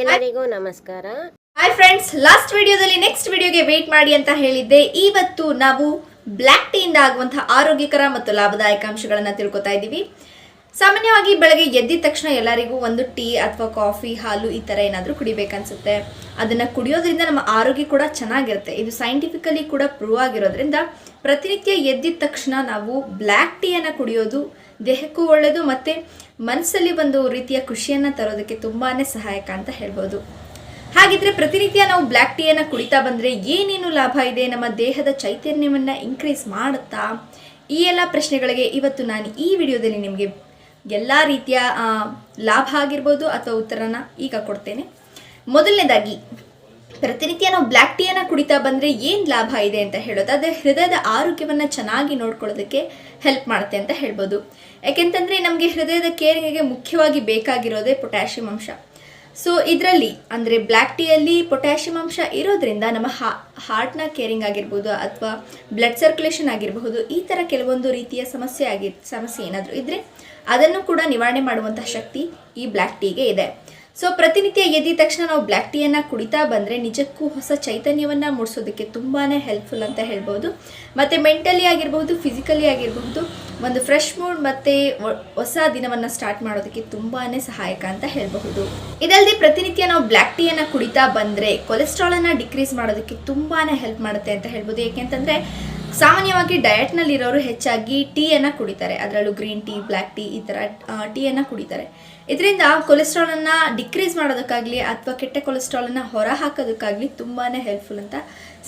ಎಲ್ಲರಿಗೂ ನಮಸ್ಕಾರ. Hi friends last ವಿಡಿಯೋದಲ್ಲಿ ನೆಕ್ಸ್ಟ್ ವಿಡಿಯೋಗೆ ವೇಟ್ ಮಾಡಿ ಅಂತ ಹೇಳಿದ್ದೆ. ಇವತ್ತು ನಾವು ಬ್ಲ್ಯಾಕ್ ಟೀಯಿಂದ ಆಗುವಂತಹ ಆರೋಗ್ಯಕರ ಮತ್ತು ಲಾಭದಾಯಕ ಅಂಶಗಳನ್ನು ತಿಳ್ಕೊತಾ ಇದ್ದೀವಿ. ಸಾಮಾನ್ಯವಾಗಿ ಬೆಳಗ್ಗೆ ಎದ್ದಿದ ತಕ್ಷಣ ಎಲ್ಲರಿಗೂ ಒಂದು ಟೀ ಅಥವಾ ಕಾಫಿ, ಹಾಲು ಈ ಥರ ಏನಾದರೂ ಕುಡಿಬೇಕನ್ಸುತ್ತೆ. ಅದನ್ನು ಕುಡಿಯೋದ್ರಿಂದ ನಮ್ಮ ಆರೋಗ್ಯ ಕೂಡ ಚೆನ್ನಾಗಿರುತ್ತೆ. ಇದು ಸೈಂಟಿಫಿಕಲಿ ಕೂಡ ಪ್ರೂವ್ ಆಗಿರೋದ್ರಿಂದ ಪ್ರತಿನಿತ್ಯ ಎದ್ದಿದ ತಕ್ಷಣ ನಾವು ಬ್ಲ್ಯಾಕ್ ಟೀಯನ್ನು ಕುಡಿಯೋದು ದೇಹಕ್ಕೂ ಒಳ್ಳೆಯದು ಮತ್ತು ಮನಸ್ಸಲ್ಲಿ ಒಂದು ರೀತಿಯ ಖುಷಿಯನ್ನು ತರೋದಕ್ಕೆ ತುಂಬಾ ಸಹಾಯಕ ಅಂತ ಹೇಳ್ಬೋದು. ಹಾಗಿದ್ರೆ ಪ್ರತಿನಿತ್ಯ ನಾವು ಬ್ಲ್ಯಾಕ್ ಟೀಯನ್ನು ಕುಡಿತಾ ಬಂದರೆ ಏನೇನು ಲಾಭ ಇದೆ, ನಮ್ಮ ದೇಹದ ಚೈತನ್ಯವನ್ನು ಇನ್ಕ್ರೀಸ್ ಮಾಡುತ್ತಾ? ಈ ಎಲ್ಲ ಪ್ರಶ್ನೆಗಳಿಗೆ ಇವತ್ತು ನಾನು ಈ ವಿಡಿಯೋದಲ್ಲಿ ನಿಮಗೆ ಎಲ್ಲ ರೀತಿಯ ಲಾಭ ಆಗಿರ್ಬೋದು ಅಥವಾ ಉತ್ತರನ ಈಗ ಕೊಡ್ತೇನೆ. ಮೊದಲನೇದಾಗಿ ಪ್ರತಿನಿತ್ಯ ನಾವು ಬ್ಲ್ಯಾಕ್ ಟೀಯನ್ನು ಕುಡಿತಾ ಬಂದರೆ ಏನು ಲಾಭ ಇದೆ ಅಂತ ಹೇಳೋದು. ಅದೇ ಹೃದಯದ ಆರೋಗ್ಯವನ್ನು ಚೆನ್ನಾಗಿ ನೋಡ್ಕೊಳ್ಳೋದಕ್ಕೆ ಹೆಲ್ಪ್ ಮಾಡುತ್ತೆ ಅಂತ ಹೇಳ್ಬೋದು. ಯಾಕೆಂತಂದರೆ ನಮಗೆ ಹೃದಯದ ಕೇರಿಂಗಿಗೆ ಮುಖ್ಯವಾಗಿ ಬೇಕಾಗಿರೋದೇ ಪೊಟ್ಯಾಷಿಯಂ ಅಂಶ. ಸೊ ಇದರಲ್ಲಿ ಅಂದರೆ ಬ್ಲ್ಯಾಕ್ ಟೀಯಲ್ಲಿ ಪೊಟ್ಯಾಷಿಯಂ ಅಂಶ ಇರೋದ್ರಿಂದ ನಮ್ಮ ಹಾ ಹಾರ್ಟ್ನ ಕೇರಿಂಗ್ ಆಗಿರ್ಬೋದು ಅಥವಾ ಬ್ಲಡ್ ಸರ್ಕ್ಯುಲೇಷನ್ ಆಗಿರಬಹುದು, ಈ ಥರ ಕೆಲವೊಂದು ರೀತಿಯ ಸಮಸ್ಯೆ ಆಗಿ, ಸಮಸ್ಯೆ ಏನಾದರೂ ಇದ್ದರೆ ಅದನ್ನು ಕೂಡ ನಿವಾರಣೆ ಮಾಡುವಂತಹ ಶಕ್ತಿ ಈ ಬ್ಲ್ಯಾಕ್ ಟೀಗೆ ಇದೆ. ಸೊ ಪ್ರತಿನಿತ್ಯ ಎದ್ದ ತಕ್ಷಣ ನಾವು ಬ್ಲ್ಯಾಕ್ ಟೀಯನ್ನು ಕುಡಿತಾ ಬಂದರೆ ನಿಜಕ್ಕೂ ಹೊಸ ಚೈತನ್ಯವನ್ನು ಮೂಡಿಸೋದಕ್ಕೆ ತುಂಬಾ ಹೆಲ್ಪ್ಫುಲ್ ಅಂತ ಹೇಳ್ಬೋದು. ಮತ್ತು ಮೆಂಟಲಿ ಆಗಿರ್ಬೋದು ಫಿಸಿಕಲಿ ಆಗಿರಬಹುದು, ಒಂದು ಫ್ರೆಶ್ ಮೂಡ್ ಮತ್ತು ಹೊಸ ದಿನವನ್ನು ಸ್ಟಾರ್ಟ್ ಮಾಡೋದಕ್ಕೆ ತುಂಬಾ ಸಹಾಯಕ ಅಂತ ಹೇಳಬಹುದು. ಇದಲ್ಲದೆ ಪ್ರತಿನಿತ್ಯ ನಾವು ಬ್ಲ್ಯಾಕ್ ಟೀಯನ್ನು ಕುಡಿತಾ ಬಂದರೆ ಕೊಲೆಸ್ಟ್ರಾಲನ್ನು ಡಿಕ್ರೀಸ್ ಮಾಡೋದಕ್ಕೆ ತುಂಬಾ ಹೆಲ್ಪ್ ಮಾಡುತ್ತೆ ಅಂತ ಹೇಳ್ಬೋದು. ಯಾಕೆಂತಂದರೆ ಸಾಮಾನ್ಯವಾಗಿ ಡಯಟ್ನಲ್ಲಿರೋರು ಹೆಚ್ಚಾಗಿ ಟೀಯನ್ನು ಕುಡಿತಾರೆ. ಅದರಲ್ಲೂ ಗ್ರೀನ್ ಟೀ ಬ್ಲ್ಯಾಕ್ ಟೀ ಈ ಥರ ಟೀಯನ್ನು ಕುಡಿತಾರೆ. ಇದರಿಂದ ಕೊಲೆಸ್ಟ್ರಾಲನ್ನು ಡಿಕ್ರೀಸ್ ಮಾಡೋದಕ್ಕಾಗಲಿ ಅಥವಾ ಕೆಟ್ಟ ಕೊಲೆಸ್ಟ್ರಾಲನ್ನು ಹೊರ ಹಾಕೋದಕ್ಕಾಗಲಿ ತುಂಬಾ ಹೆಲ್ಪ್ಫುಲ್ ಅಂತ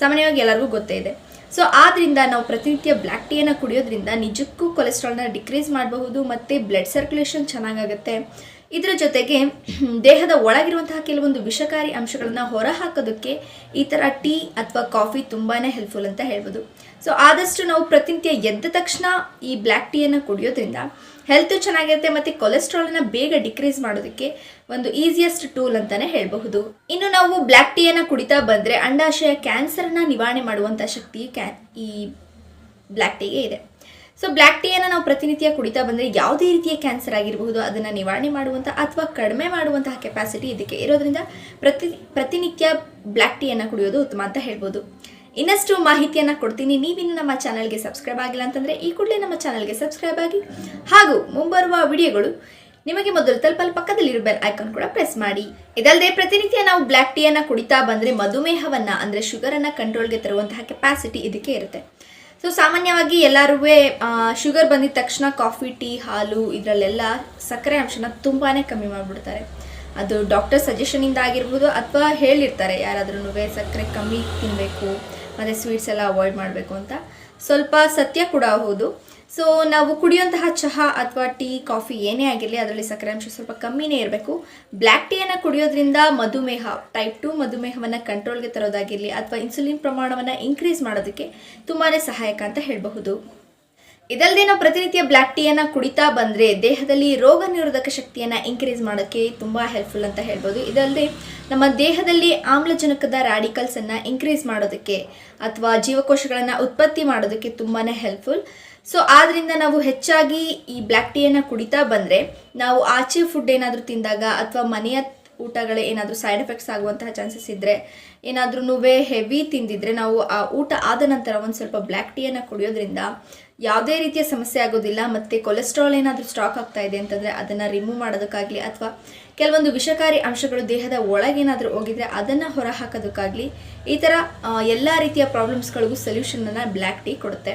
ಸಾಮಾನ್ಯವಾಗಿ ಎಲ್ಲರಿಗೂ ಗೊತ್ತೇ ಇದೆ. ಸೊ ಆದ್ದರಿಂದ ನಾವು ಪ್ರತಿನಿತ್ಯ ಬ್ಲ್ಯಾಕ್ ಟೀಯನ್ನು ಕುಡಿಯೋದ್ರಿಂದ ನಿಜಕ್ಕೂ ಕೊಲೆಸ್ಟ್ರಾಲ್ನ ಡಿಕ್ರೀಸ್ ಮಾಡಬಹುದು, ಮತ್ತು ಬ್ಲಡ್ ಸರ್ಕ್ಯುಲೇಷನ್ ಚೆನ್ನಾಗಾಗುತ್ತೆ. ಇದರ ಜೊತೆಗೆ ದೇಹದ ಒಳಗಿರುವಂತಹ ಕೆಲವೊಂದು ವಿಷಕಾರಿ ಅಂಶಗಳನ್ನು ಹೊರ ಹಾಕೋದಕ್ಕೆ ಈ ಥರ ಟೀ ಅಥವಾ ಕಾಫಿ ತುಂಬಾ ಹೆಲ್ಪ್ಫುಲ್ ಅಂತ ಹೇಳ್ಬೋದು. ಸೊ ಆದಷ್ಟು ನಾವು ಪ್ರತಿನಿತ್ಯ ಎದ್ದ ತಕ್ಷಣ ಈ ಬ್ಲ್ಯಾಕ್ ಟೀಯನ್ನು ಕುಡಿಯೋದ್ರಿಂದ ಹೆಲ್ತ್ ಚೆನ್ನಾಗಿರುತ್ತೆ ಮತ್ತು ಕೊಲೆಸ್ಟ್ರಾಲನ್ನು ಬೇಗ ಡಿಕ್ರೀಸ್ ಮಾಡೋದಕ್ಕೆ ಒಂದು ಈಸಿಯೆಸ್ಟ್ ಟೂಲ್ ಅಂತಲೇ ಹೇಳಬಹುದು. ಇನ್ನು ನಾವು ಬ್ಲ್ಯಾಕ್ ಟೀಯನ್ನು ಕುಡಿತಾ ಬಂದರೆ ಅಂಡಾಶಯ ಕ್ಯಾನ್ಸರನ್ನು ನಿವಾರಣೆ ಮಾಡುವಂಥ ಶಕ್ತಿ ಕ್ಯಾ ಈ ಬ್ಲ್ಯಾಕ್ ಟೀಗೆ ಇದೆ. ಸೊ ಬ್ಲ್ಯಾಕ್ ಟೀಯನ್ನು ನಾವು ಪ್ರತಿನಿತ್ಯ ಕುಡಿತಾ ಬಂದರೆ ಯಾವುದೇ ರೀತಿಯ ಕ್ಯಾನ್ಸರ್ ಆಗಿರಬಹುದು, ಅದನ್ನು ನಿವಾರಣೆ ಮಾಡುವಂಥ ಅಥವಾ ಕಡಿಮೆ ಮಾಡುವಂತಹ ಕೆಪಾಸಿಟಿ ಇದಕ್ಕೆ ಇರೋದ್ರಿಂದ ಪ್ರತಿ, ಪ್ರತಿನಿತ್ಯ ಬ್ಲ್ಯಾಕ್ ಟೀಯನ್ನು ಕುಡಿಯೋದು ಉತ್ತಮ ಅಂತ ಹೇಳ್ಬೋದು. ಇನ್ನಷ್ಟು ಮಾಹಿತಿಯನ್ನು ಕೊಡ್ತೀನಿ. ನೀವಿನ್ನು ನಮ್ಮ ಚಾನಲ್ಗೆ ಸಬ್ಸ್ಕ್ರೈಬ್ ಆಗಿಲ್ಲ ಅಂತಂದರೆ ಈ ಕೂಡಲೇ ನಮ್ಮ ಚಾನಲ್ಗೆ ಸಬ್ಸ್ಕ್ರೈಬ್ ಆಗಿ ಹಾಗೂ ಮುಂಬರುವ ವಿಡಿಯೋಗಳು ನಿಮಗೆ ಮೊದಲು ತಲುಪಲು ಪಕ್ಕದಲ್ಲಿರೋ ಬೆಲ್ ಐಕಾನ್ ಕೂಡ ಪ್ರೆಸ್ ಮಾಡಿ. ಇದಲ್ಲದೆ ಪ್ರತಿನಿತ್ಯ ನಾವು ಬ್ಲ್ಯಾಕ್ ಟೀಯನ್ನು ಕುಡಿತಾ ಬಂದರೆ ಮಧುಮೇಹವನ್ನು ಅಂದರೆ ಶುಗರನ್ನು ಕಂಟ್ರೋಲ್ಗೆ ತರುವಂತಹ ಕೆಪಾಸಿಟಿ ಇದಕ್ಕೆ ಇರುತ್ತೆ. ಸೊ ಸಾಮಾನ್ಯವಾಗಿ ಎಲ್ಲರೂ ಶುಗರ್ ಬಂದಿದ ತಕ್ಷಣ ಕಾಫಿ ಟೀ ಹಾಲು ಇದರಲ್ಲೆಲ್ಲ ಸಕ್ಕರೆ ಅಂಶನ ತುಂಬಾ ಕಮ್ಮಿ ಮಾಡಿಬಿಡ್ತಾರೆ. ಅದು ಡಾಕ್ಟರ್ ಸಜೆಷನಿಂದ ಆಗಿರ್ಬೋದು ಅಥವಾ ಹೇಳಿರ್ತಾರೆ ಯಾರಾದ್ರೂ ಸಕ್ಕರೆ ಕಮ್ಮಿ ತಿನ್ನಬೇಕು ಮತ್ತು ಸ್ವೀಟ್ಸ್ ಎಲ್ಲ ಅವಾಯ್ಡ್ ಮಾಡಬೇಕು ಅಂತ. ಸ್ವಲ್ಪ ಸತ್ಯ ಕೂಡ ಹೌದು. ಸೊ ನಾವು ಕುಡಿಯುವಂತಹ ಚಹಾ ಅಥವಾ ಟೀ, ಕಾಫಿ ಏನೇ ಆಗಿರಲಿ, ಅದರಲ್ಲಿ ಸಕ್ಕರೆ ಅಂಶ ಸ್ವಲ್ಪ ಕಮ್ಮಿನೇ ಇರಬೇಕು. ಬ್ಲ್ಯಾಕ್ ಟೀಯನ್ನು ಕುಡಿಯೋದ್ರಿಂದ ಮಧುಮೇಹ ಟೈಪ್ ಟು ಮಧುಮೇಹವನ್ನು ಕಂಟ್ರೋಲ್ಗೆ ತರೋದಾಗಿರಲಿ ಅಥವಾ ಇನ್ಸುಲಿನ್ ಪ್ರಮಾಣವನ್ನು ಇನ್ಕ್ರೀಸ್ ಮಾಡೋದಕ್ಕೆ ತುಂಬಾ ಸಹಾಯಕ ಅಂತ ಹೇಳಬಹುದು. ಇದಲ್ಲದೆ ನಾವು ಪ್ರತಿನಿತ್ಯ ಬ್ಲ್ಯಾಕ್ ಟೀಯನ್ನು ಕುಡಿತಾ ಬಂದರೆ ದೇಹದಲ್ಲಿ ರೋಗ ನಿರೋಧಕ ಶಕ್ತಿಯನ್ನು ಇನ್ಕ್ರೀಸ್ ಮಾಡೋಕ್ಕೆ ತುಂಬ ಹೆಲ್ಪ್ಫುಲ್ ಅಂತ ಹೇಳ್ಬೋದು. ಇದಲ್ಲದೆ ನಮ್ಮ ದೇಹದಲ್ಲಿ ಆಮ್ಲಜನಕದ ರ್ಯಾಡಿಕಲ್ಸನ್ನು ಇನ್ಕ್ರೀಸ್ ಮಾಡೋದಕ್ಕೆ ಅಥವಾ ಜೀವಕೋಶಗಳನ್ನು ಉತ್ಪತ್ತಿ ಮಾಡೋದಕ್ಕೆ ತುಂಬಾ ಹೆಲ್ಪ್ಫುಲ್ ಸೊ ಆದ್ದರಿಂದ ನಾವು ಹೆಚ್ಚಾಗಿ ಈ ಬ್ಲ್ಯಾಕ್ ಟೀಯನ್ನು ಕುಡಿತಾ ಬಂದರೆ ನಾವು ಆಚೆ ಫುಡ್ ಏನಾದರೂ ತಿಂದಾಗ ಅಥವಾ ಮನೆಯ ಊಟಗಳೇ ಏನಾದರೂ ಸೈಡ್ ಎಫೆಕ್ಟ್ಸ್ ಆಗುವಂತಹ ಚಾನ್ಸಸ್ ಇದ್ದರೆ ಏನಾದ್ರೂ ಹೆವಿ ತಿಂದಿದ್ರೆ ನಾವು ಆ ಊಟ ಆದ ನಂತರ ಒಂದು ಸ್ವಲ್ಪ ಬ್ಲ್ಯಾಕ್ ಟೀಯನ್ನು ಕುಡಿಯೋದ್ರಿಂದ ಯಾವುದೇ ರೀತಿಯ ಸಮಸ್ಯೆ ಆಗೋದಿಲ್ಲ ಮತ್ತು ಕೊಲೆಸ್ಟ್ರಾಲ್ ಏನಾದರೂ ಸ್ಟಾಕ್ ಆಗ್ತಾ ಇದೆ ಅಂತಂದರೆ ಅದನ್ನು ರಿಮೂವ್ ಮಾಡೋದಕ್ಕಾಗಲಿ ಅಥವಾ ಕೆಲವೊಂದು ವಿಷಕಾರಿ ಅಂಶಗಳು ದೇಹದ ಒಳಗೇನಾದರೂ ಹೋಗಿದ್ರೆ ಅದನ್ನು ಹೊರ ಹಾಕೋದಕ್ಕಾಗಲಿ ಈ ಥರ ಎಲ್ಲ ರೀತಿಯ ಪ್ರಾಬ್ಲಮ್ಸ್ಗಳಿಗೂ ಸೊಲ್ಯೂಷನನ್ನು ಬ್ಲ್ಯಾಕ್ ಟೀ ಕೊಡುತ್ತೆ.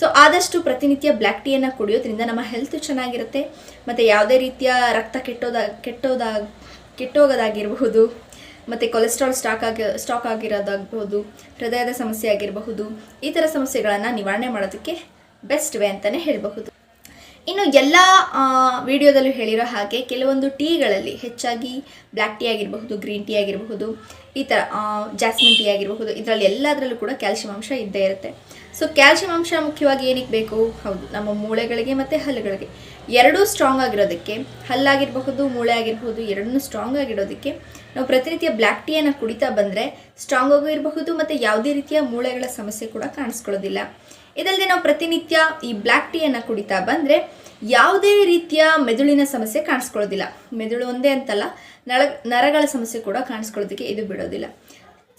ಸೊ ಆದಷ್ಟು ಪ್ರತಿನಿತ್ಯ ಬ್ಲ್ಯಾಕ್ ಟೀಯನ್ನು ಕುಡಿಯೋದ್ರಿಂದ ನಮ್ಮ ಹೆಲ್ತ್ ಚೆನ್ನಾಗಿರುತ್ತೆ. ಮತ್ತು ಯಾವುದೇ ರೀತಿಯ ರಕ್ತ ಕೆಟ್ಟೋದ ಕೆಟ್ಟೋದಾಗ ಕೆಟ್ಟೋಗೋದಾಗಿರಬಹುದು. ಮತ್ತು ಕೊಲೆಸ್ಟ್ರಾಲ್ ಸ್ಟಾಕ್ ಆಗಿ ಸ್ಟಾಕ್ ಆಗಿರೋದಾಗಬಹುದು. ಹೃದಯದ ಸಮಸ್ಯೆ ಆಗಿರಬಹುದು. ಈ ಥರ ಸಮಸ್ಯೆಗಳನ್ನು ನಿವಾರಣೆ ಮಾಡೋದಕ್ಕೆ ಬೆಸ್ಟ್ ವೇ ಅಂತಲೇ ಹೇಳಬಹುದು. ಇನ್ನು ಎಲ್ಲ ವಿಡಿಯೋದಲ್ಲೂ ಹೇಳಿರೋ ಹಾಗೆ ಕೆಲವೊಂದು ಟೀಗಳಲ್ಲಿ ಹೆಚ್ಚಾಗಿ ಬ್ಲ್ಯಾಕ್ ಟೀ ಆಗಿರಬಹುದು, ಗ್ರೀನ್ ಟೀ ಆಗಿರಬಹುದು, ಈ ಥರ ಜಾಸ್ಮಿನ್ ಟೀ ಆಗಿರಬಹುದು, ಇದರಲ್ಲಿ ಎಲ್ಲದರಲ್ಲೂ ಕೂಡ ಕ್ಯಾಲ್ಸಿಯಂ ಅಂಶ ಇದ್ದೇ ಇರುತ್ತೆ. ಸೊ ಕ್ಯಾಲ್ಸಿಯಂ ಅಂಶ ಮುಖ್ಯವಾಗಿ ಏನಕ್ಕೆ ಬೇಕು? ಹೌದು, ನಮ್ಮ ಮೂಳೆಗಳಿಗೆ ಮತ್ತು ಹಲ್ಲುಗಳಿಗೆ. ಎರಡೂ ಸ್ಟ್ರಾಂಗ್ ಆಗಿರೋದಕ್ಕೆ, ಹಲ್ಲಾಗಿರಬಹುದು ಮೂಳೆ ಆಗಿರಬಹುದು ಎರಡನ್ನೂ ಸ್ಟ್ರಾಂಗ್ ಆಗಿರೋದಕ್ಕೆ, ನಾವು ಪ್ರತಿನಿತ್ಯ ಬ್ಲ್ಯಾಕ್ ಟೀಯನ್ನು ಕುಡಿತಾ ಬಂದರೆ ಸ್ಟ್ರಾಂಗ್ ಆಗು ಇರಬಹುದು ಮತ್ತು ಯಾವುದೇ ರೀತಿಯ ಮೂಳೆಗಳ ಸಮಸ್ಯೆ ಕೂಡ ಕಾಣಿಸ್ಕೊಳ್ಳೋದಿಲ್ಲ. ಇದಲ್ಲದೆ ನಾವು ಪ್ರತಿನಿತ್ಯ ಈ ಬ್ಲ್ಯಾಕ್ ಟೀಯನ್ನು ಕುಡಿತಾ ಬಂದರೆ ಯಾವುದೇ ರೀತಿಯ ಮೆದುಳಿನ ಸಮಸ್ಯೆ ಕಾಣಿಸ್ಕೊಳ್ಳೋದಿಲ್ಲ. ಮೆದುಳು ಒಂದೇ ಅಂತಲ್ಲ, ನಳ, ನರಗಳ ಸಮಸ್ಯೆ ಕೂಡ ಕಾಣಿಸ್ಕೊಳ್ಳೋದಕ್ಕೆ ಇದು ಬಿಡೋದಿಲ್ಲ.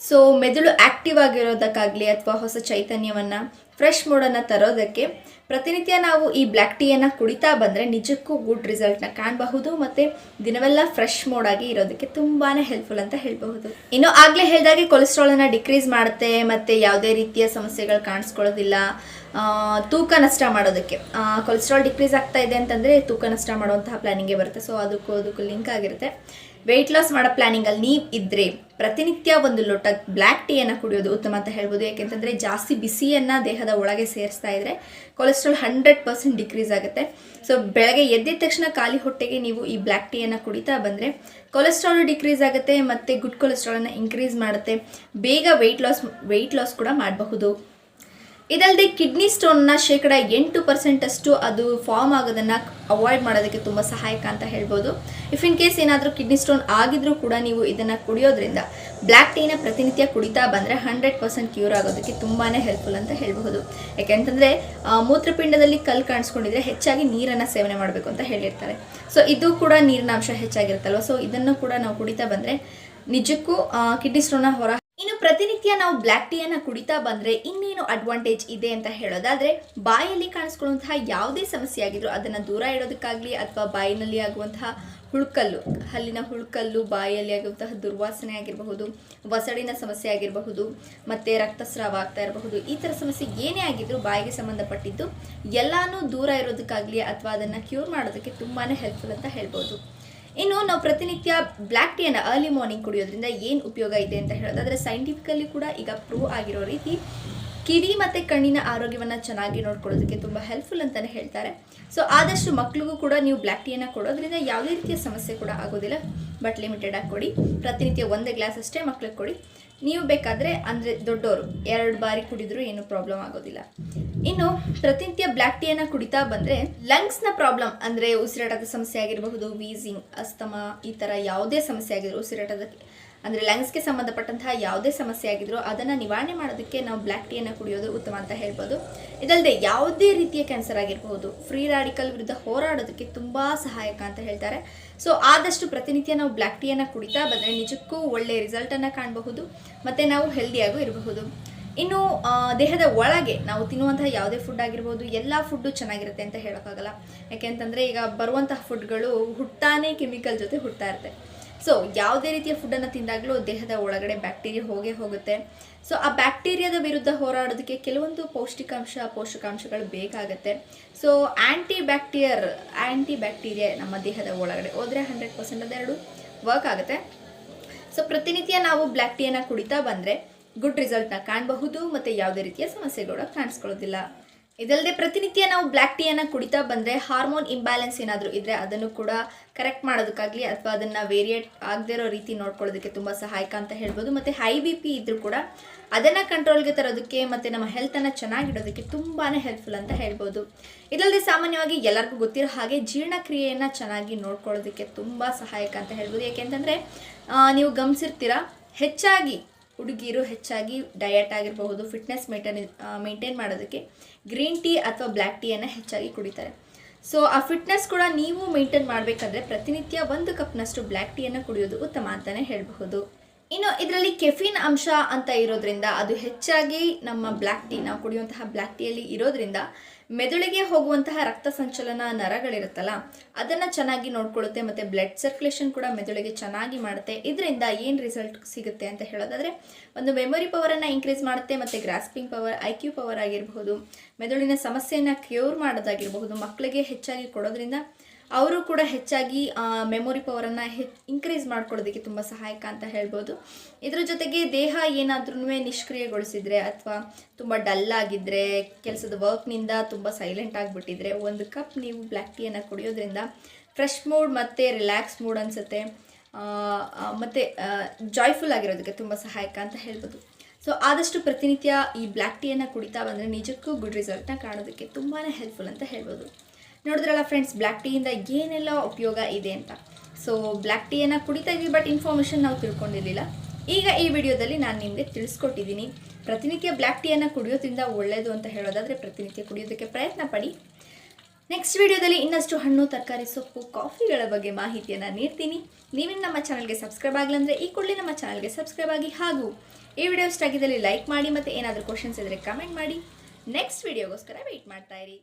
ಸೊ ಮೆದುಳು ಆಕ್ಟಿವ್ ಆಗಿರೋದಕ್ಕಾಗಲಿ ಅಥವಾ ಹೊಸ ಚೈತನ್ಯವನ್ನು ಫ್ರೆಶ್ ಮೂಡನ್ನು ತರೋದಕ್ಕೆ ಪ್ರತಿನಿತ್ಯ ನಾವು ಈ ಬ್ಲ್ಯಾಕ್ ಟೀಯನ್ನು ಕುಡಿತಾ ಬಂದರೆ ನಿಜಕ್ಕೂ ಗುಡ್ ರಿಸಲ್ಟ್ನ ಕಾಣಬಹುದು ಮತ್ತು ದಿನವೆಲ್ಲ ಫ್ರೆಶ್ ಮೋಡಾಗಿ ಇರೋದಕ್ಕೆ ತುಂಬಾ ಹೆಲ್ಪ್ಫುಲ್ ಅಂತ ಹೇಳಬಹುದು. ಇನ್ನು ಆಗಲೇ ಹೇಳಿದಾಗೆ ಕೊಲೆಸ್ಟ್ರಾಲನ್ನು ಡಿಕ್ರೀಸ್ ಮಾಡುತ್ತೆ ಮತ್ತು ಯಾವುದೇ ರೀತಿಯ ಸಮಸ್ಯೆಗಳು ಕಾಣಿಸ್ಕೊಳ್ಳೋದಿಲ್ಲ. ತೂಕ ನಷ್ಟ ಮಾಡೋದಕ್ಕೆ. ಕೊಲೆಸ್ಟ್ರಾಲ್ ಡಿಕ್ರೀಸ್ ಆಗ್ತಾ ಇದೆ ಅಂತಂದರೆ ತೂಕ ನಷ್ಟ ಮಾಡುವಂತಹ ಪ್ಲಾನಿಂಗೇ ಬರುತ್ತೆ. ಸೊ ಅದಕ್ಕೂ ಅದಕ್ಕೂ ಲಿಂಕ್ ಆಗಿರುತ್ತೆ. ವೆಯ್ಟ್ ಲಾಸ್ ಮಾಡೋ ಪ್ಲಾನಿಂಗಲ್ಲಿ ನೀವು ಇದ್ದರೆ ಪ್ರತಿನಿತ್ಯ ಒಂದು ಲೋಟ ಬ್ಲ್ಯಾಕ್ ಟೀಯನ್ನು ಕುಡಿಯೋದು ಉತ್ತಮ ಅಂತ ಹೇಳ್ಬೋದು. ಯಾಕೆಂತಂದರೆ ಜಾಸ್ತಿ ಬಿಸಿಯನ್ನು ದೇಹದ ಒಳಗೆ ಸೇರಿಸ್ತಾ ಇದ್ದರೆ ಕೊಲೆಸ್ಟ್ರಾಲ್ ಹಂಡ್ರೆಡ್ ಪರ್ಸೆಂಟ್ ಡಿಕ್ರೀಸ್ ಆಗುತ್ತೆ. ಸೊ ಬೆಳಗ್ಗೆ ಎದ್ದಿದ ತಕ್ಷಣ ಖಾಲಿ ಹೊಟ್ಟೆಗೆ ನೀವು ಈ ಬ್ಲ್ಯಾಕ್ ಟೀಯನ್ನು ಕುಡಿತಾ ಬಂದರೆ ಕೊಲೆಸ್ಟ್ರಾಲ್ ಡಿಕ್ರೀಸ್ ಆಗುತ್ತೆ ಮತ್ತು ಗುಡ್ ಕೊಲೆಸ್ಟ್ರಾಲನ್ನು ಇನ್ಕ್ರೀಸ್ ಮಾಡುತ್ತೆ. ಬೇಗ ವೆಯ್ಟ್ ಲಾಸ್ ವೆಯ್ಟ್ ಲಾಸ್ ಕೂಡ ಮಾಡಬಹುದು. ಇದಲ್ಲದೆ ಕಿಡ್ನಿ ಸ್ಟೋನ್ನ ಶೇಕಡ ಎಂಟು ಪರ್ಸೆಂಟಷ್ಟು ಅದು ಫಾರ್ಮ್ ಆಗೋದನ್ನು ಅವಾಯ್ಡ್ ಮಾಡೋದಕ್ಕೆ ತುಂಬ ಸಹಾಯಕ ಅಂತ ಹೇಳ್ಬೋದು. ಇಫ್ ಇನ್ ಕೇಸ್ ಏನಾದರೂ ಕಿಡ್ನಿ ಸ್ಟೋನ್ ಆಗಿದ್ರೂ ಕೂಡ ನೀವು ಇದನ್ನು ಕುಡಿಯೋದ್ರಿಂದ ಬ್ಲ್ಯಾಕ್ ಟೀನ ಪ್ರತಿನಿತ್ಯ ಕುಡಿತಾ ಬಂದರೆ ಹಂಡ್ರೆಡ್ ಪರ್ಸೆಂಟ್ ಕ್ಯೂರ್ ಆಗೋದಕ್ಕೆ ತುಂಬಾ ಹೆಲ್ಪ್ಫುಲ್ ಅಂತ ಹೇಳ್ಬಹುದು. ಯಾಕೆಂತಂದರೆ ಮೂತ್ರಪಿಂಡದಲ್ಲಿ ಕಲ್ಲು ಕಾಣಿಸ್ಕೊಂಡಿದ್ರೆ ಹೆಚ್ಚಾಗಿ ನೀರನ್ನು ಸೇವನೆ ಮಾಡಬೇಕು ಅಂತ ಹೇಳಿರ್ತಾರೆ. ಸೊ, ಇದು ಕೂಡ ನೀರಿನ ಅಂಶ ಹೆಚ್ಚಾಗಿರುತ್ತಲ್ವ? ಸೊ, ಇದನ್ನು ಕೂಡ ನಾವು ಕುಡಿತಾ ಬಂದರೆ ನಿಜಕ್ಕೂ ಕಿಡ್ನಿ ಸ್ಟೋನ್ನ ಹೊರ ಇನ್ನು ಪ್ರತಿನಿತ್ಯ ನಾವು ಬ್ಲ್ಯಾಕ್ ಟೀಯನ್ನು ಕುಡಿತಾ ಬಂದರೆ ಇನ್ನೇನು ಅಡ್ವಾಂಟೇಜ್ ಇದೆ ಅಂತ ಹೇಳೋದಾದರೆ ಬಾಯಲ್ಲಿ ಕಾಣಿಸ್ಕೊಳ್ಳುವಂತಹ ಯಾವುದೇ ಸಮಸ್ಯೆ ಆಗಿದ್ರು ಅದನ್ನು ದೂರ ಇಡೋದಕ್ಕಾಗಲಿ ಅಥವಾ ಬಾಯಿನಲ್ಲಿ ಆಗುವಂತಹ ಹುಳುಕಲ್ಲು, ಹಲ್ಲಿನ ಹುಳುಕಲ್ಲು, ಬಾಯಲ್ಲಿ ಆಗುವಂತಹ ದುರ್ವಾಸನೆ ಆಗಿರಬಹುದು, ವಸಡಿನ ಸಮಸ್ಯೆ ಆಗಿರಬಹುದು, ಮತ್ತು ರಕ್ತಸ್ರಾವ ಆಗ್ತಾ ಇರಬಹುದು, ಈ ಥರ ಸಮಸ್ಯೆ ಏನೇ ಆಗಿದ್ರು ಬಾಯಿಗೆ ಸಂಬಂಧಪಟ್ಟಿದ್ದು ಎಲ್ಲಾನು ದೂರ ಇರೋದಕ್ಕಾಗಲಿ ಅಥವಾ ಅದನ್ನು ಕ್ಯೂರ್ ಮಾಡೋದಕ್ಕೆ ತುಂಬಾ ಹೆಲ್ಪ್ಫುಲ್ ಅಂತ ಹೇಳ್ಬೋದು. ಇನ್ನು ನಾವು ಪ್ರತಿನಿತ್ಯ ಬ್ಲ್ಯಾಕ್ ಟೀಯನ್ನು ಅರ್ಲಿ ಮಾರ್ನಿಂಗ್ ಕುಡಿಯೋದ್ರಿಂದ ಏನು ಉಪಯೋಗ ಇದೆ ಅಂತ ಹೇಳೋದಾದರೆ ಸೈಂಟಿಫಿಕಲಿ ಕೂಡ ಈಗ ಪ್ರೂವ್ ಆಗಿರೋ ರೀತಿ ಕಿವಿ ಮತ್ತು ಕಣ್ಣಿನ ಆರೋಗ್ಯವನ್ನು ಚೆನ್ನಾಗಿ ನೋಡ್ಕೊಳ್ಳೋದಕ್ಕೆ ತುಂಬ ಹೆಲ್ಪ್ಫುಲ್ ಅಂತಲೇ ಹೇಳ್ತಾರೆ. ಸೊ ಆದಷ್ಟು ಮಕ್ಳಿಗೂ ಕೂಡ ನೀವು ಬ್ಲ್ಯಾಕ್ ಟೀಯನ್ನು ಕೊಡೋದ್ರಿಂದ ಯಾವುದೇ ರೀತಿಯ ಸಮಸ್ಯೆ ಕೂಡ ಆಗೋದಿಲ್ಲ. ಬಟ್ ಲಿಮಿಟೆಡ್ ಆಗಿ ಕೊಡಿ. ಪ್ರತಿನಿತ್ಯ ಒಂದೇ ಗ್ಲಾಸ್ ಅಷ್ಟೇ ಮಕ್ಳಿಗೆ ಕೊಡಿ. ನೀವು ಬೇಕಾದರೆ ಅಂದರೆ ದೊಡ್ಡವರು ಎರಡು ಬಾರಿ ಕುಡಿದ್ರೂ ಏನು ಪ್ರಾಬ್ಲಮ್ ಆಗೋದಿಲ್ಲ. ಇನ್ನು ಪ್ರತಿನಿತ್ಯ ಬ್ಲ್ಯಾಕ್ ಟೀಯನ್ನು ಕುಡಿತಾ ಬಂದರೆ ಲಂಗ್ಸ್ನ ಪ್ರಾಬ್ಲಮ್ ಅಂದರೆ ಉಸಿರಾಟದ ಸಮಸ್ಯೆ ಆಗಿರಬಹುದು ವೀಸಿಂಗ್ ಅಸ್ತಮ ಈ ಥರ ಯಾವುದೇ ಸಮಸ್ಯೆ ಆಗಿದ್ರು ಉಸಿರಾಟದ ಅಂದರೆ ಲಂಗ್ಸ್ಗೆ ಸಂಬಂಧಪಟ್ಟಂತಹ ಯಾವುದೇ ಸಮಸ್ಯೆ ಆಗಿದ್ರು ಅದನ್ನು ನಿವಾರಣೆ ಮಾಡೋದಕ್ಕೆ ನಾವು ಬ್ಲ್ಯಾಕ್ ಟೀಯನ್ನು ಕುಡಿಯೋದು ಉತ್ತಮ ಅಂತ ಹೇಳ್ಬೋದು. ಇದಲ್ಲದೆ ಯಾವುದೇ ರೀತಿಯ ಕ್ಯಾನ್ಸರ್ ಆಗಿರಬಹುದು ಫ್ರೀ ರಾಡಿಕಲ್ ವಿರುದ್ಧ ಹೋರಾಡೋದಕ್ಕೆ ತುಂಬ ಸಹಾಯಕ ಅಂತ ಹೇಳ್ತಾರೆ. ಸೊ ಆದಷ್ಟು ಪ್ರತಿನಿತ್ಯ ನಾವು ಬ್ಲ್ಯಾಕ್ ಟೀಯನ್ನು ಕುಡಿತಾ ಬಂದರೆ ನಿಜಕ್ಕೂ ಒಳ್ಳೆಯ ರಿಸಲ್ಟನ್ನು ಕಾಣಬಹುದು, ಮತ್ತು ನಾವು ಹೆಲ್ದಿಯಾಗೂ ಇರಬಹುದು. ಇನ್ನು ದೇಹದ ಒಳಗೆ ನಾವು ತಿನ್ನುವಂತಹ ಯಾವುದೇ ಫುಡ್ ಆಗಿರ್ಬೋದು, ಎಲ್ಲ ಫುಡ್ಡು ಚೆನ್ನಾಗಿರುತ್ತೆ ಅಂತ ಹೇಳೋಕ್ಕಾಗಲ್ಲ. ಯಾಕೆಂತಂದರೆ ಈಗ ಬರುವಂತಹ ಫುಡ್ಗಳು ಹುಟ್ಟಾನೇ ಕೆಮಿಕಲ್ ಜೊತೆ ಹುಟ್ಟಾ ಇರುತ್ತೆ. ಸೊ ಯಾವುದೇ ರೀತಿಯ ಫುಡ್ಡನ್ನು ತಿಂದಾಗಲೂ ದೇಹದ ಒಳಗಡೆ ಬ್ಯಾಕ್ಟೀರಿಯಾ ಹೋಗೇ ಹೋಗುತ್ತೆ. ಸೊ ಆ ಬ್ಯಾಕ್ಟೀರಿಯಾದ ವಿರುದ್ಧ ಹೋರಾಡೋದಕ್ಕೆ ಕೆಲವೊಂದು ಪೌಷ್ಟಿಕಾಂಶ, ಪೋಷಕಾಂಶಗಳು ಬೇಕಾಗುತ್ತೆ so anti bacteria anti bacteria ನಮ್ಮ ದೇಹದ ಒಳಗಡೆ ಹೋದರೆ ಹಂಡ್ರೆಡ್ ಪರ್ಸೆಂಟ್ ಅದೆರಡು ವರ್ಕ್ ಆಗುತ್ತೆ. ಸೊ ಪ್ರತಿನಿತ್ಯ ನಾವು ಬ್ಲ್ಯಾಕ್ ಟೀಯನ್ನು ಕುಡಿತಾ ಬಂದರೆ ಗುಡ್ ರಿಸಲ್ಟ್ನ ಕಾಣಬಹುದು ಮತ್ತು ಯಾವುದೇ ರೀತಿಯ ಸಮಸ್ಯೆಗಳು ಕಾಣಿಸ್ಕೊಳ್ಳೋದಿಲ್ಲ. ಇದಲ್ಲದೆ ಪ್ರತಿನಿತ್ಯ ನಾವು ಬ್ಲ್ಯಾಕ್ ಟೀಯನ್ನು ಕುಡಿತಾ ಬಂದರೆ ಹಾರ್ಮೋನ್ ಇಂಬ್ಯಾಲೆನ್ಸ್ ಏನಾದರೂ ಇದ್ದರೆ ಅದನ್ನು ಕೂಡ ಕರೆಕ್ಟ್ ಮಾಡೋದಕ್ಕಾಗಲಿ ಅಥವಾ ಅದನ್ನು ವೇರಿಯೇಟ್ ಆಗದೇ ಇರೋ ರೀತಿ ನೋಡ್ಕೊಳ್ಳೋದಕ್ಕೆ ತುಂಬ ಸಹಾಯಕ ಅಂತ ಹೇಳ್ಬೋದು. ಮತ್ತು ಹೈ ಬಿ ಪಿ ಇದ್ದರೂ ಕೂಡ ಅದನ್ನು ಕಂಟ್ರೋಲ್ಗೆ ತರೋದಕ್ಕೆ ಮತ್ತು ನಮ್ಮ ಹೆಲ್ತನ್ನು ಚೆನ್ನಾಗಿಡೋದಕ್ಕೆ ತುಂಬಾ ಹೆಲ್ಪ್ಫುಲ್ ಅಂತ ಹೇಳ್ಬೋದು. ಇದಲ್ಲದೆ ಸಾಮಾನ್ಯವಾಗಿ ಎಲ್ಲರಿಗೂ ಗೊತ್ತಿರೋ ಹಾಗೆ ಜೀರ್ಣಕ್ರಿಯೆಯನ್ನು ಚೆನ್ನಾಗಿ ನೋಡ್ಕೊಳ್ಳೋದಕ್ಕೆ ತುಂಬ ಸಹಾಯಕ ಅಂತ ಹೇಳ್ಬೋದು. ಯಾಕೆಂತಂದರೆ ನೀವು ಗಮನಿಸಿರ್ತೀರ, ಹೆಚ್ಚಾಗಿ ಹುಡುಗಿರು ಹೆಚ್ಚಾಗಿ ಡಯಟ್ ಆಗಿರಬಹುದು ಫಿಟ್ನೆಸ್ ಮೇಂಟೈನ್ ಮೇಂಟೈನ್ ಮಾಡೋದಕ್ಕೆ ಗ್ರೀನ್ ಟೀ ಅಥವಾ ಬ್ಲ್ಯಾಕ್ ಟೀಯನ್ನು ಹೆಚ್ಚಾಗಿ ಕುಡಿತಾರೆ. ಸೊ ಆ ಫಿಟ್ನೆಸ್ ಕೂಡ ನೀವು ಮೇಂಟೈನ್ ಮಾಡಬೇಕಂದ್ರೆ ಪ್ರತಿನಿತ್ಯ ಒಂದು ಕಪ್ನಷ್ಟು ಬ್ಲ್ಯಾಕ್ ಟೀಯನ್ನು ಕುಡಿಯೋದು ಉತ್ತಮ ಅಂತಲೇ ಹೇಳಬಹುದು. ಇನ್ನು ಇದರಲ್ಲಿ ಕೆಫಿನ್ ಅಂಶ ಅಂತ ಇರೋದ್ರಿಂದ ಅದು ಹೆಚ್ಚಾಗಿ ನಮ್ಮ ಬ್ಲ್ಯಾಕ್ ಟೀ ನಾವು ಕುಡಿಯುವಂತಹ ಬ್ಲ್ಯಾಕ್ ಟೀಯಲ್ಲಿ ಇರೋದ್ರಿಂದ ಮೆದುಳಿಗೆ ಹೋಗುವಂತಹ ರಕ್ತ ಸಂಚಲನ ನರಗಳಿರುತ್ತಲ್ಲ, ಅದನ್ನು ಚೆನ್ನಾಗಿ ನೋಡ್ಕೊಳ್ಳುತ್ತೆ ಮತ್ತು ಬ್ಲಡ್ ಸರ್ಕ್ಯುಲೇಷನ್ ಕೂಡ ಮೆದುಳಿಗೆ ಚೆನ್ನಾಗಿ ಮಾಡುತ್ತೆ. ಇದರಿಂದ ಏನು ರಿಸಲ್ಟ್ ಸಿಗುತ್ತೆ ಅಂತ ಹೇಳೋದಾದರೆ, ಒಂದು ಮೆಮೊರಿ ಪವರನ್ನು ಇನ್ಕ್ರೀಸ್ ಮಾಡುತ್ತೆ ಮತ್ತು grasping power I Q power ಆಗಿರಬಹುದು, ಮೆದುಳಿನ ಸಮಸ್ಯೆಯನ್ನು ಕ್ಯೂರ್ ಮಾಡೋದಾಗಿರಬಹುದು ಮಕ್ಕಳಿಗೆ ಹೆಚ್ಚಾಗಿ ಕೊಡೋದ್ರಿಂದ ಅವರು ಕೂಡ ಹೆಚ್ಚಾಗಿ ಮೆಮೊರಿ ಪವರನ್ನು ಹೆಚ್ ಇನ್ಕ್ರೀಸ್ ಮಾಡ್ಕೊಳ್ಳೋದಕ್ಕೆ ತುಂಬ ಸಹಾಯಕ ಅಂತ ಹೇಳ್ಬೋದು. ಇದರ ಜೊತೆಗೆ ದೇಹ ಏನಾದ್ರೂ ನಿಷ್ಕ್ರಿಯಗೊಳಿಸಿದರೆ ಅಥವಾ ತುಂಬ ಡಲ್ ಆಗಿದ್ದರೆ ಕೆಲಸದ ವರ್ಕ್ನಿಂದ ತುಂಬ ಸೈಲೆಂಟ್ ಆಗಿಬಿಟ್ಟಿದ್ರೆ, ಒಂದು ಕಪ್ ನೀವು ಬ್ಲ್ಯಾಕ್ ಟೀಯನ್ನು ಕುಡಿಯೋದ್ರಿಂದ ಫ್ರೆಶ್ ಮೂಡ್ ಮತ್ತು ರಿಲ್ಯಾಕ್ಸ್ ಮೂಡ್ ಅನಿಸುತ್ತೆ. ಮತ್ತು ಜಾಯ್ಫುಲ್ ಆಗಿರೋದಕ್ಕೆ ತುಂಬ ಸಹಾಯಕ ಅಂತ ಹೇಳ್ಬೋದು. ಸೊ ಆದಷ್ಟು ಪ್ರತಿನಿತ್ಯ ಈ ಬ್ಲ್ಯಾಕ್ ಟೀಯನ್ನು ಕುಡಿತಾ ಬಂದರೆ ನಿಜಕ್ಕೂ ಗುಡ್ ರಿಸಲ್ಟ್ನ ಕಾಣೋದಕ್ಕೆ ತುಂಬಾ ಹೆಲ್ಪ್ಫುಲ್ ಅಂತ ಹೇಳ್ಬೋದು. ನೋಡಿದ್ರಲ್ಲ ಫ್ರೆಂಡ್ಸ್ ಬ್ಲ್ಯಾಕ್ ಟೀಯಿಂದ ಏನೆಲ್ಲ ಉಪಯೋಗ ಇದೆ ಅಂತ. ಸೊ ಬ್ಲ್ಯಾಕ್ ಟೀಯನ್ನು ಕುಡಿತಾ ಇದ್ವಿ ಬಟ್ ಇನ್ಫಾರ್ಮೇಷನ್ ನಾವು ತಿಳ್ಕೊಂಡಿರಲಿಲ್ಲ. ಈಗ ಈ ವಿಡಿಯೋದಲ್ಲಿ ನಾನು ನಿಮಗೆ ತಿಳಿಸ್ಕೊಟ್ಟಿದ್ದೀನಿ. ಪ್ರತಿನಿತ್ಯ ಬ್ಲ್ಯಾಕ್ ಟೀಯನ್ನು ಕುಡಿಯೋದ್ರಿಂದ ಒಳ್ಳೆಯದು ಅಂತ ಹೇಳೋದಾದರೆ ಪ್ರತಿನಿತ್ಯ ಕುಡಿಯೋದಕ್ಕೆ ಪ್ರಯತ್ನ ಪಡಿ. ನೆಕ್ಸ್ಟ್ ವಿಡಿಯೋದಲ್ಲಿ ಇನ್ನಷ್ಟು ಹಣ್ಣು, ತರಕಾರಿ, ಸೊಪ್ಪು, ಕಾಫಿಗಳ ಬಗ್ಗೆ ಮಾಹಿತಿಯನ್ನು ನೀಡ್ತೀನಿ. ನೀವಿನ ನಮ್ಮ ಚಾನಲ್ಗೆ ಸಬ್ಸ್ಕ್ರೈಬ್ ಆಗಿಲ್ಲ ಅಂದರೆ ಈ ಕೂಡಲೇ ನಮ್ಮ ಚಾನಲ್ಗೆ ಸಬ್ಸ್ಕ್ರೈಬ್ ಆಗಿ ಹಾಗೂ ಈ ವಿಡಿಯೋ ಇಷ್ಟ ಆಗಿದ್ದಲ್ಲಿ ಲೈಕ್ ಮಾಡಿ ಮತ್ತು ಏನಾದರೂ ಕ್ವಶನ್ಸ್ ಇದ್ದರೆ ಕಮೆಂಟ್ ಮಾಡಿ. Next ವಿಡಿಯೋಗೋಸ್ಕರ weight ಮಾಡ್ತಾಯಿರಿ